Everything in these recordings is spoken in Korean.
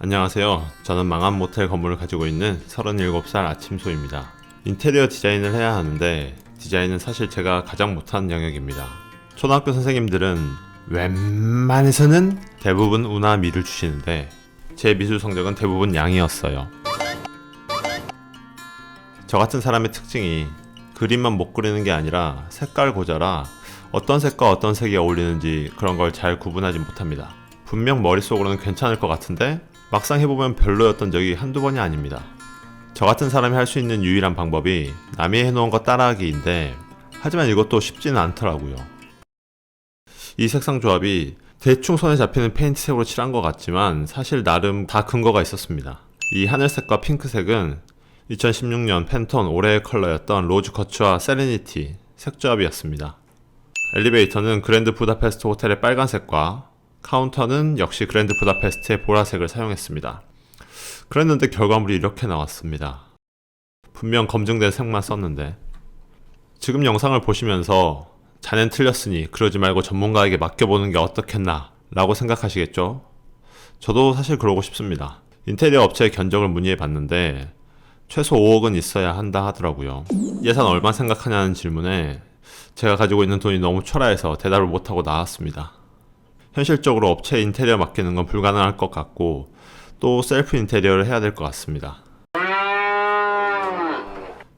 안녕하세요. 저는 망한 모텔 건물을 가지고 있는 37살 아침소입니다. 인테리어 디자인을 해야 하는데 디자인은 사실 제가 가장 못하는 영역입니다. 초등학교 선생님들은 웬만해서는 대부분 우나 미를 주시는데 제 미술 성적은 대부분 양이었어요. 저 같은 사람의 특징이 그림만 못 그리는 게 아니라 색깔 고자라 어떤 색과 어떤 색이 어울리는지 그런 걸 잘 구분하지 못합니다. 분명 머릿속으로는 괜찮을 것 같은데 막상 해보면 별로였던 적이 한두 번이 아닙니다. 저 같은 사람이 할 수 있는 유일한 방법이 남이 해놓은 거 따라하기인데 하지만 이것도 쉽지는 않더라고요. 이 색상 조합이 대충 손에 잡히는 페인트색으로 칠한 것 같지만 사실 나름 다 근거가 있었습니다. 이 하늘색과 핑크색은 2016년 팬톤 올해의 컬러였던 로즈 커츠와 세레니티 색조합이었습니다. 엘리베이터는 그랜드 부다페스트 호텔의 빨간색과 카운터는 역시 그랜드 부다페스트의 보라색을 사용했습니다. 그랬는데 결과물이 이렇게 나왔습니다. 분명 검증된 색만 썼는데 지금 영상을 보시면서 자넨 틀렸으니 그러지 말고 전문가에게 맡겨보는 게 어떻겠나 라고 생각하시겠죠? 저도 사실 그러고 싶습니다. 인테리어 업체의 견적을 문의해 봤는데 최소 5억은 있어야 한다 하더라고요. 예산 얼마 생각하냐는 질문에 제가 가지고 있는 돈이 너무 초라해서 대답을 못하고 나왔습니다. 현실적으로 업체에 인테리어 맡기는 건 불가능할 것 같고 또 셀프 인테리어를 해야 될 것 같습니다.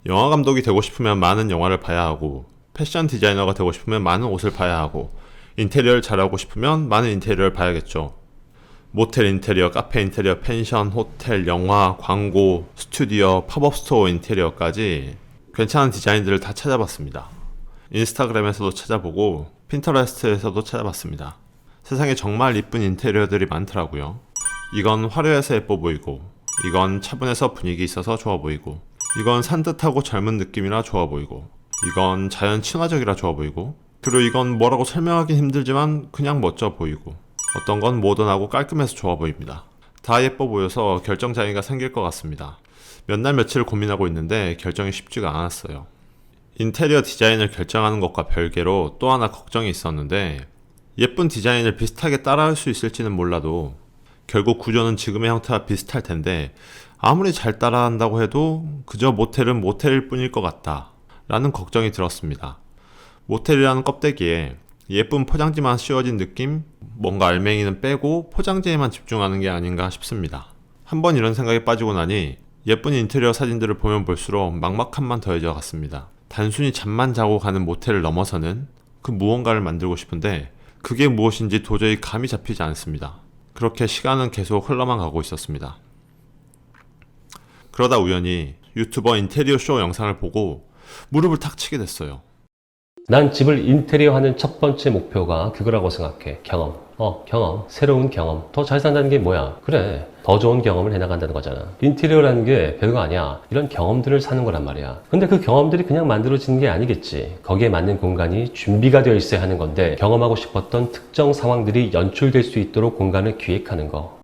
영화 감독이 되고 싶으면 많은 영화를 봐야 하고 패션 디자이너가 되고 싶으면 많은 옷을 봐야 하고 인테리어를 잘하고 싶으면 많은 인테리어를 봐야겠죠. 모텔 인테리어, 카페 인테리어, 펜션, 호텔, 영화, 광고, 스튜디오, 팝업 스토어 인테리어까지 괜찮은 디자인들을 다 찾아봤습니다. 인스타그램에서도 찾아보고 핀터레스트에서도 찾아봤습니다. 세상에 정말 이쁜 인테리어들이 많더라고요. 이건 화려해서 예뻐 보이고, 이건 차분해서 분위기 있어서 좋아 보이고, 이건 산뜻하고 젊은 느낌이라 좋아 보이고, 이건 자연 친화적이라 좋아 보이고, 그리고 이건 뭐라고 설명하긴 힘들지만 그냥 멋져 보이고, 어떤 건 모던하고 깔끔해서 좋아 보입니다. 다 예뻐 보여서 결정 장애가 생길 것 같습니다. 몇 날 며칠 고민하고 있는데 결정이 쉽지가 않았어요. 인테리어 디자인을 결정하는 것과 별개로 또 하나 걱정이 있었는데 예쁜 디자인을 비슷하게 따라할 수 있을지는 몰라도 결국 구조는 지금의 형태와 비슷할 텐데 아무리 잘 따라한다고 해도 그저 모텔은 모텔일 뿐일 것 같다 라는 걱정이 들었습니다. 모텔이라는 껍데기에 예쁜 포장지만 씌워진 느낌? 뭔가 알맹이는 빼고 포장지에만 집중하는 게 아닌가 싶습니다. 한번 이런 생각에 빠지고 나니 예쁜 인테리어 사진들을 보면 볼수록 막막함만 더해져 갔습니다. 단순히 잠만 자고 가는 모텔을 넘어서는 그 무언가를 만들고 싶은데 그게 무엇인지 도저히 감이 잡히지 않습니다. 그렇게 시간은 계속 흘러만 가고 있었습니다. 그러다 우연히 유튜버 인테리어 쇼 영상을 보고 무릎을 탁 치게 됐어요. 난 집을 인테리어 하는 첫 번째 목표가 그거라고 생각해. 경험. 어, 경험. 새로운 경험. 더 잘 산다는 게 뭐야? 그래. 더 좋은 경험을 해나간다는 거잖아. 인테리어라는 게 별거 아니야. 이런 경험들을 사는 거란 말이야. 근데 그 경험들이 그냥 만들어지는 게 아니겠지. 거기에 맞는 공간이 준비가 되어 있어야 하는 건데, 경험하고 싶었던 특정 상황들이 연출될 수 있도록 공간을 기획하는 거.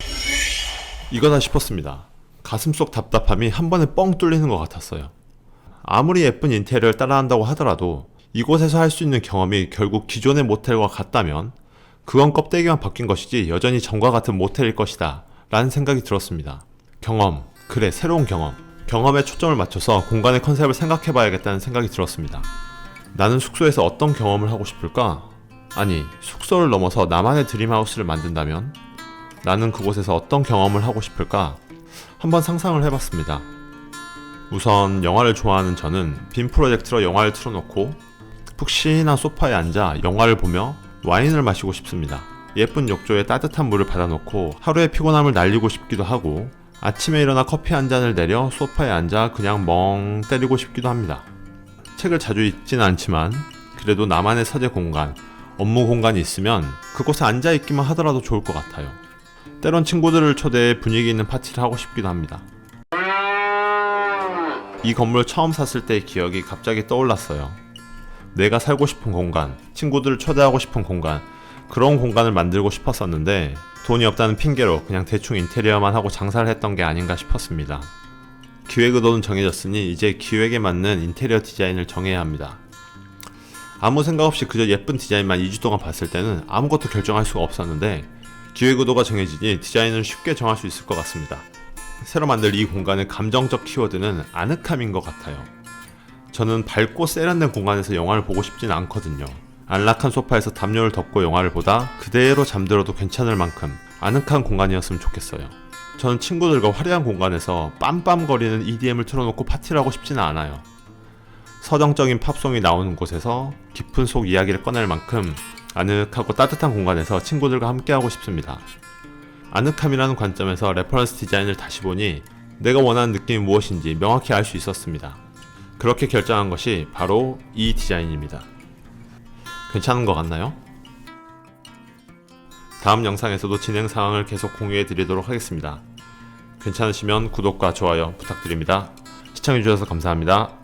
이거다 싶었습니다. 가슴 속 답답함이 한 번에 뻥 뚫리는 것 같았어요. 아무리 예쁜 인테리어를 따라한다고 하더라도 이곳에서 할 수 있는 경험이 결국 기존의 모텔과 같다면 그건 껍데기만 바뀐 것이지 여전히 전과 같은 모텔일 것이다 라는 생각이 들었습니다. 경험, 그래 새로운 경험. 경험에 초점을 맞춰서 공간의 컨셉을 생각해 봐야겠다는 생각이 들었습니다. 나는 숙소에서 어떤 경험을 하고 싶을까? 아니, 숙소를 넘어서 나만의 드림하우스를 만든다면? 나는 그곳에서 어떤 경험을 하고 싶을까? 한번 상상을 해봤습니다. 우선 영화를 좋아하는 저는 빔 프로젝트로 영화를 틀어놓고 푹신한 소파에 앉아 영화를 보며 와인을 마시고 싶습니다. 예쁜 욕조에 따뜻한 물을 받아놓고 하루의 피곤함을 날리고 싶기도 하고 아침에 일어나 커피 한 잔을 내려 소파에 앉아 그냥 멍 때리고 싶기도 합니다. 책을 자주 읽지는 않지만 그래도 나만의 서재 공간, 업무 공간이 있으면 그곳에 앉아 있기만 하더라도 좋을 것 같아요. 때론 친구들을 초대해 분위기 있는 파티를 하고 싶기도 합니다. 이 건물 처음 샀을 때의 기억이 갑자기 떠올랐어요. 내가 살고 싶은 공간, 친구들을 초대하고 싶은 공간, 그런 공간을 만들고 싶었었는데 돈이 없다는 핑계로 그냥 대충 인테리어만 하고 장사를 했던 게 아닌가 싶었습니다. 기획 의도는 정해졌으니 이제 기획에 맞는 인테리어 디자인을 정해야 합니다. 아무 생각 없이 그저 예쁜 디자인만 2주 동안 봤을 때는 아무것도 결정할 수가 없었는데 기획 의도가 정해지니 디자인을 쉽게 정할 수 있을 것 같습니다. 새로 만들 이 공간의 감정적 키워드는 아늑함인 것 같아요. 저는 밝고 세련된 공간에서 영화를 보고 싶진 않거든요. 안락한 소파에서 담요를 덮고 영화를 보다 그대로 잠들어도 괜찮을 만큼 아늑한 공간이었으면 좋겠어요. 저는 친구들과 화려한 공간에서 빰빰거리는 EDM을 틀어놓고 파티를 하고 싶지는 않아요. 서정적인 팝송이 나오는 곳에서 깊은 속 이야기를 꺼낼 만큼 아늑하고 따뜻한 공간에서 친구들과 함께하고 싶습니다. 아늑함이라는 관점에서 레퍼런스 디자인을 다시 보니 내가 원하는 느낌이 무엇인지 명확히 알 수 있었습니다. 그렇게 결정한 것이 바로 이 디자인입니다. 괜찮은 것 같나요? 다음 영상에서도 진행 상황을 계속 공유해 드리도록 하겠습니다. 괜찮으시면 구독과 좋아요 부탁드립니다. 시청해주셔서 감사합니다.